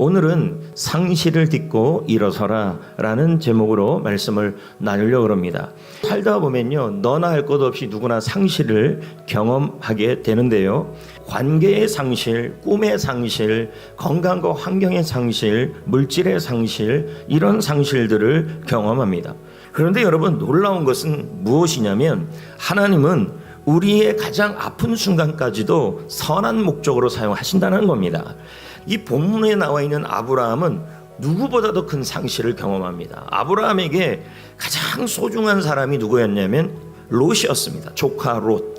오늘은 상실을 딛고 일어서라 라는 제목으로 말씀을 나누려고 합니다. 살다 보면요. 너나 할 것 없이 누구나 상실을 경험하게 되는데요. 관계의 상실, 꿈의 상실, 건강과 환경의 상실, 물질의 상실, 이런 상실들을 경험합니다. 그런데 여러분 놀라운 것은 무엇이냐면 하나님은 우리의 가장 아픈 순간까지도 선한 목적으로 사용하신다는 겁니다. 이 본문에 나와 있는 아브라함은 누구보다도 큰 상실을 경험합니다. 아브라함에게 가장 소중한 사람이 누구였냐면 롯이었습니다. 조카 롯.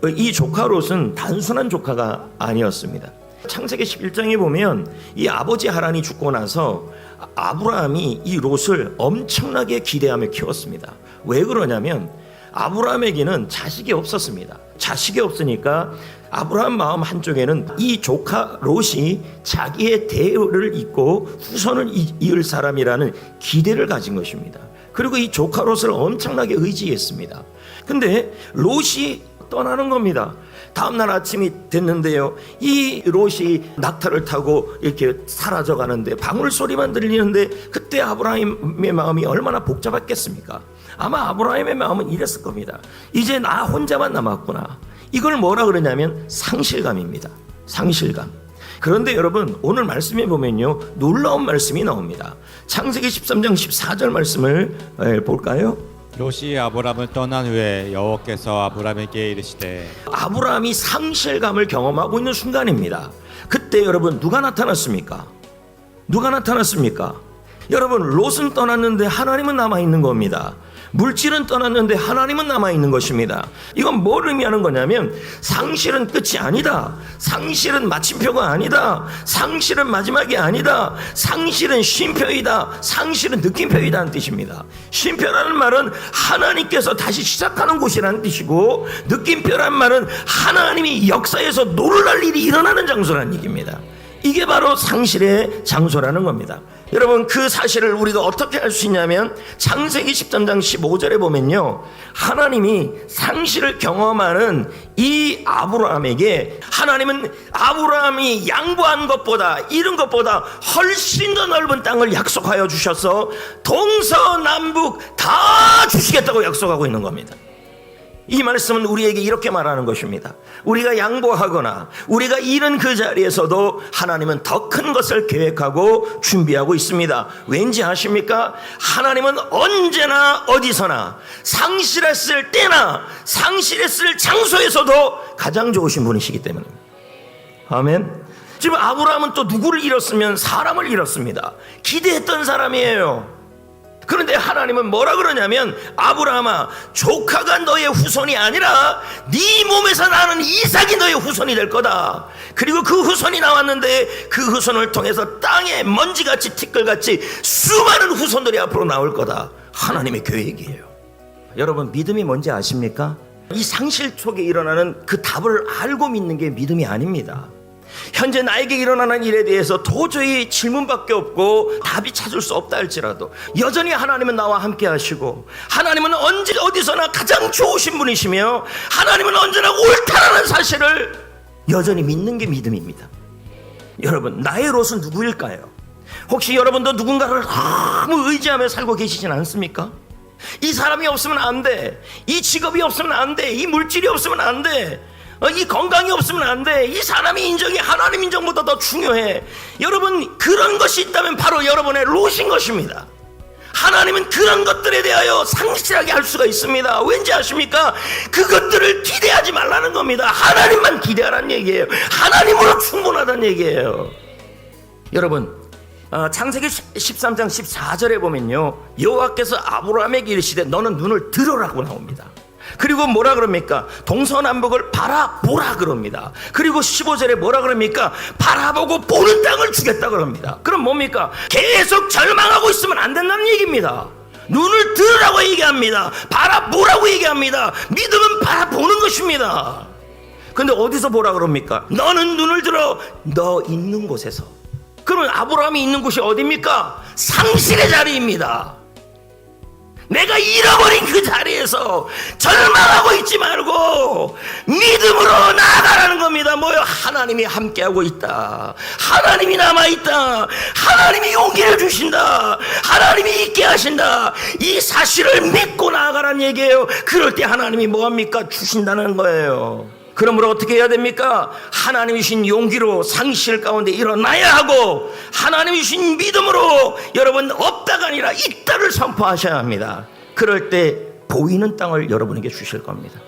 그, 이 조카 롯은 단순한 조카가 아니었습니다. 창세기 11장에 보면 이 아버지 하란이 죽고 나서 아브라함이 이 롯을 엄청나게 기대하며 키웠습니다. 왜 그러냐면 아브라함에게는 자식이 없었습니다. 자식이 없으니까 아브라함 마음 한쪽에는 이 조카 롯이 자기의 대를 잇고 후손을 이- 이을 사람이라는 기대를 가진 것입니다. 그리고 이 조카 롯을 엄청나게 의지했습니다. 근데 롯이 떠나는 겁니다. 다음 날 아침이 됐는데요. 이 롯이 낙타를 타고 이렇게 사라져 가는데 방울 소리만 들리는데 그때 아브라함의 마음이 얼마나 복잡했겠습니까? 아마 아브라함의 마음은 이랬을 겁니다. 이제 나 혼자만 남았구나. 이걸 뭐라 그러냐면 상실감입니다. 상실감. 그런데 여러분 오늘 말씀에 보면요 놀라운 말씀이 나옵니다. 창세기 13장 14절 말씀을 에, 볼까요? 롯이 아브람을 떠난 후에 여호와께서 아브람에게 이르시되 아브라함이 상실감을 경험하고 있는 순간입니다. 그때 여러분 누가 나타났습니까? 누가 나타났습니까? 여러분 롯은 떠났는데 하나님은 남아 있는 겁니다. 물질은 떠났는데 하나님은 남아 있는 것입니다. 이건 뭘 의미하는 거냐면 상실은 끝이 아니다. 상실은 마침표가 아니다. 상실은 마지막이 아니다. 상실은 쉼표이다. 상실은 느낌표이다는 뜻입니다. 쉼표라는 말은 하나님께서 다시 시작하는 곳이라는 뜻이고 느낌표란 말은 하나님이 역사에서 놀랄 일이 일어나는 장소라는 얘기입니다. 이게 바로 상실의 장소라는 겁니다. 여러분 그 사실을 우리가 어떻게 알 수 있냐면 창세기 13장 15절에 보면요. 하나님이 상실을 경험하는 이 아브라함에게 하나님은 아브라함이 양보한 것보다 이런 것보다 훨씬 더 넓은 땅을 약속하여 주셔서 동서남북 다 주시겠다고 약속하고 있는 겁니다. 이 말씀은 우리에게 이렇게 말하는 것입니다. 우리가 양보하거나 우리가 잃은 그 자리에서도 하나님은 더 큰 것을 계획하고 준비하고 있습니다. 왠지 아십니까? 하나님은 언제나 어디서나 상실했을 때나 상실했을 장소에서도 가장 좋으신 분이시기 때문입니다. 아멘. 지금 아브라함은 또 누구를 잃었으면 사람을 잃었습니다. 기대했던 사람이에요. 그런데 하나님은 뭐라 그러냐면 아브라함아 조카가 너의 후손이 아니라 네 몸에서 나는 이삭이 너의 후손이 될 거다. 그리고 그 후손이 나왔는데 그 후손을 통해서 땅에 먼지같이 티끌같이 수많은 후손들이 앞으로 나올 거다. 하나님의 계획이에요. 여러분 믿음이 뭔지 아십니까? 이 상실 속에 일어나는 그 답을 알고 믿는 게 믿음이 아닙니다. 현재 나에게 일어나는 일에 대해서 도저히 질문밖에 없고 답이 찾을 수 없다 할지라도 여전히 하나님은 나와 함께 하시고 하나님은 언제 어디서나 가장 좋으신 분이시며 하나님은 언제나 옳다라는 사실을 여전히 믿는 게 믿음입니다. 여러분 나의 롯은 누구일까요? 혹시 여러분도 누군가를 너무 의지하며 살고 계시진 않습니까? 이 사람이 없으면 안 돼. 이 직업이 없으면 안 돼. 이 물질이 없으면 안 돼. 어, 이 건강이 없으면 안 돼. 이 사람의 인정이 하나님 인정보다 더 중요해. 여러분, 그런 것이 있다면 바로 여러분의 롯인 것입니다. 하나님은 그런 것들에 대하여 상실하게 할 수가 있습니다. 왠지 아십니까? 그것들을 기대하지 말라는 겁니다. 하나님만 기대하라는 얘기예요. 하나님으로 충분하다는 얘기예요. 여러분, 어, 창세기 13장 14절에 보면요. 여호와께서 아브라함에게 이르시되 너는 눈을 들어라고 나옵니다. 그리고 뭐라 그럽니까? 동서남북을 바라보라 그럽니다. 그리고 15절에 뭐라 그럽니까? 바라보고 보는 땅을 주겠다 그럽니다. 그럼 뭡니까? 계속 절망하고 있으면 안 된다는 얘기입니다. 눈을 들으라고 얘기합니다. 바라보라고 얘기합니다. 믿음은 바라보는 것입니다. 근데 어디서 보라 그럽니까? 너는 눈을 들어 너 있는 곳에서. 그러면 아브라함이 있는 곳이 어디입니까? 상실의 자리입니다. 내가 잃어버린 그 자리에서 절망하고 있지 말고 믿음으로 나아가라 말하는 겁니다. 뭐요? 하나님이 함께하고 있다. 하나님이 남아있다. 하나님이 용기를 주신다. 하나님이 있게 하신다. 이 사실을 믿고 나아가라는 얘기예요. 그럴 때 하나님이 뭐합니까? 주신다는 거예요. 그러므로 어떻게 해야 됩니까? 하나님이 주신 용기로 상실 가운데 일어나야 하고 하나님이 주신 믿음으로 여러분 없다가 아니라 있다를 선포하셔야 합니다. 그럴 때 보이는 땅을 여러분에게 주실 겁니다.